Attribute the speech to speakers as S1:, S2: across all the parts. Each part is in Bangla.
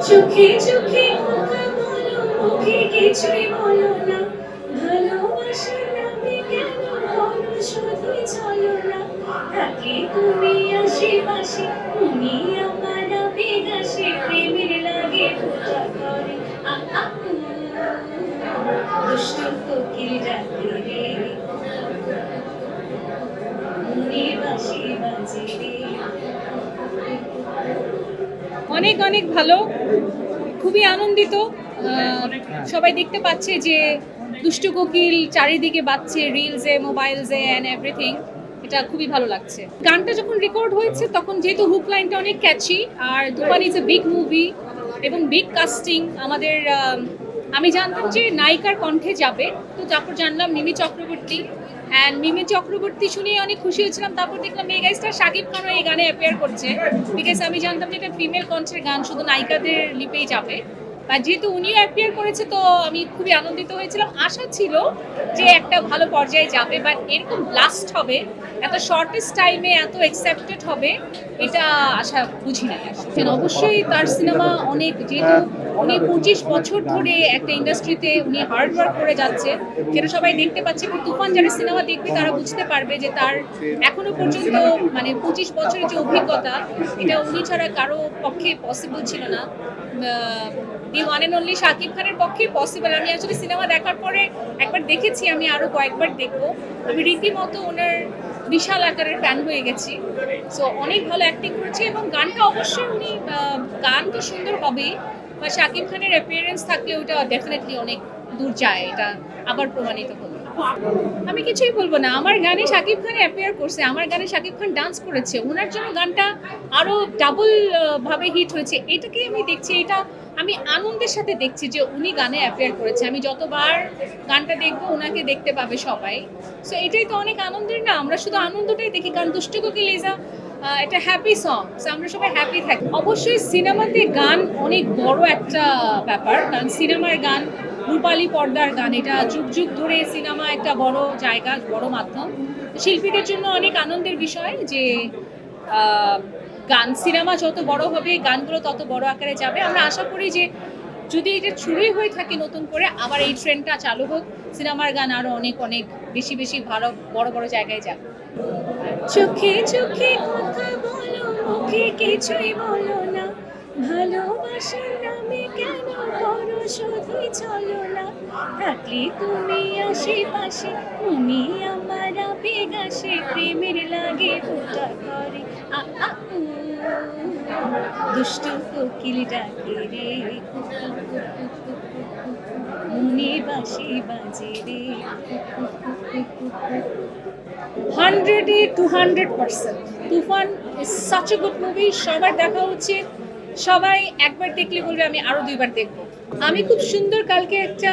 S1: চোখে চোখে কথা বলো, মুখে কিছুই বলো না। ভালোবাসার নামে কেন বলো, শুধুই চলো না। থাকে তুমি আশেপাশে, তুমি আমার বেগাসে প্রেমের লাগে পূজা করে। দুষ্ট কোকিল ডাকে রে। মনে বাজে রে।
S2: অনেক অনেক ভালো। খুবই আনন্দিত। সবাই দেখতে পাচ্ছে যে দুষ্টু কোকিল চারিদিকে বাজছে রিলসে মোবাইলসে অ্যান্ড এভরিথিং এটা খুবই ভালো লাগছে। গানটা যখন রেকর্ড হয়েছে, তখন যেহেতু হুক লাইনটা অনেক catchy R Toofan is a big movie এবং বিগ কাস্টিং আমাদের আমি জানতাম যে নায়িকার কণ্ঠে যাবে। তো তারপর জানলাম মিমি চক্রবর্তী। অ্যান্ড মিমি চক্রবর্তী শুনেই অনেক খুশি হয়েছিলাম। তারপর দেখলাম মেগা স্টার শাকিব খানও এই গানে অ্যাপিয়ার করছে। বিকজ আমি জানতাম যে এটা ফিমেল কণ্ঠের গান, শুধু নায়িকাদের লিপেই যাবে। বা যেহেতু উনিও অ্যাপিয়ার করেছে, তো আমি খুবই আনন্দিত হয়েছিলাম। আশা ছিল যে একটা ভালো পর্যায়ে যাবে বাট এরকম ব্লাস্ট হবে, এত শর্টেস্ট টাইমে এত অ্যাকসেপ্টেড হবে, এটা আশা বুঝি না। আসলে। অবশ্যই তার সিনেমা অনেক, যেহেতু উনি পঁচিশ বছর ধরে একটা ইন্ডাস্ট্রিতে উনি হার্ড ওয়ার্ক করে যাচ্ছে, যেটা সবাই দেখতে পাচ্ছে এবং তুফান যারা সিনেমা দেখবে, তারা বুঝতে পারবে যে তার এখনও পর্যন্ত মানে পঁচিশ বছরের যে অভিজ্ঞতা, এটা উনি ছাড়া কারও পক্ষে পসিবল ছিল না। The one and only Shakib খানের পক্ষে পসিবল আমি আসলে সিনেমা দেখার পরে একবার দেখেছি, আমি আরও কয়েকবার দেখব। আমি রীতিমতো ওনার বিশাল আকারের ফ্যান হয়ে গেছি। সো অনেক ভালো অ্যাক্টিং করেছে এবং গানটা অবশ্যই উনি গান তো সুন্দর হবেই বা শাকিব খানের অ্যাপিয়ারেন্স থাকলে ওটা ডেফিনেটলি অনেক দূর যায়, এটা আবার প্রমাণিত হলো। আমি কিছুই বলব না। আমার গানে শাকিব খান অ্যাপিয়ার করছে, আমার গানে শাকিব খান ডান্স করেছে। ওনার জন্য গানটা আরও ডাবল ভাবে হিট হয়েছে। এটাকে আমি দেখছি, এটা আমি আনন্দের সাথে দেখছি যে উনি গানে অ্যাপিয়ার করেছে। আমি যতবার গানটা দেখব ওনাকে দেখতে পাবে সবাই। সো এটাই তো অনেক আনন্দের না, আমরা শুধু আনন্দটাই দেখি। কারণ দুষ্টু লেজা এটা হ্যাপি সং সো আমরা সবাই হ্যাপি থাকি। অবশ্যই সিনেমাতে গান অনেক বড় একটা ব্যাপার, কারণ সিনেমার গান রূপালী পর্দার গান। এটা যুগ যুগ ধরে সিনেমা একটা বড় জায়গা, বড় মাধ্যম। শিল্পীদের জন্য অনেক আনন্দের বিষয় যে গান, সিনেমা যত বড় হবে, গানগুলো তত বড় আকারে যাবে। আমরা আশা করি যে, যদি এটা শুরুই হয়ে থাকে নতুন করে, আবার এই ট্রেন্ডটা চালু হোক, সিনেমার গান আরও অনেক অনেক বেশি বেশি ভালো, বড় বড় জায়গায় যাক।
S1: চোখে চোখে কথা বলো, মুখে কিছুই বলো না। ভালোবাসার নামে কেন করো চলো না। থাকলে তুমি আশেপাশে, তুমি আমার বেগাসে প্রেমের লাগে ফোটা করে। দুষ্টু কোকিল ডাকে রে। মনে বাসি বাজে রে।
S2: হান্ড্রেডে two hundred percent. Toofan is such a good movie সবার দেখা উচিত। সবাই একবার দেখলে বলবে, আমি আরও দুইবার দেখব। আমি খুব সুন্দর কালকে একটা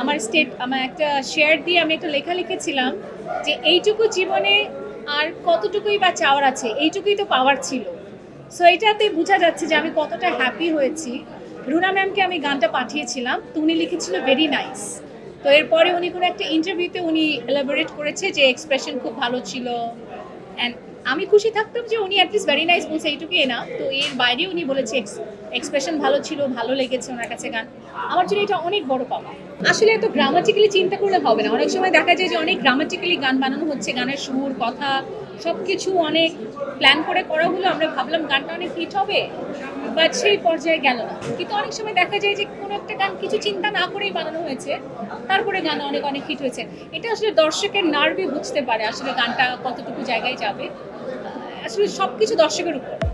S2: আমার স্টেট আমার একটা শেয়ার দিয়ে আমি একটা লেখা লিখেছিলাম যে, এইটুকু জীবনে আর কতটুকুই বা চাওয়ার আছে, এইটুকুই তো পাওয়ার ছিল। সো এটাতে বোঝা যাচ্ছে যে, আমি কতটা হ্যাপি হয়েছি। রুনা ম্যামকে আমি গানটা পাঠিয়েছিলাম, তো উনি লিখেছিল ভেরি নাইস তো এরপরে উনি কোনো একটা ইন্টারভিউতে উনি এলাবোরেট করেছে যে এক্সপ্রেশন খুব ভালো ছিল। অ্যান্ড আমি খুশি থাকতাম যে উনি অ্যাটলিস্ট ভেরি নাইস বলছে, এইটুকুই না তো এর বাইরে উনি বলেছে এক্সপ্রেশন ভালো ছিল, ভালো লেগেছে ওনার কাছে গান। আমার জন্য এটা অনেক বড় পাওয়া। আসলে এত গ্রামাটিক্যালি চিন্তা করলে হবে না। অনেক সময় দেখা যায় যে অনেক গ্রামাটিক্যালি গান বানানো হচ্ছে, গানের সুর, কথা সব কিছু অনেক প্ল্যান করে করা হলো, আমরা ভাবলাম গানটা অনেক হিট হবে বাট সেই পর্যায়ে গেল না। কিন্তু অনেক সময় দেখা যায় যে কোনো একটা গান কিছু চিন্তা না করেই বানানো হয়েছে, তারপরে গান অনেক অনেক হিট হয়েছে। এটা আসলে দর্শকের নার্ভে বুঝতে পারে আসলে গানটা কতটুকু জায়গায় যাবে। আসলে সবকিছু দর্শকের উপর।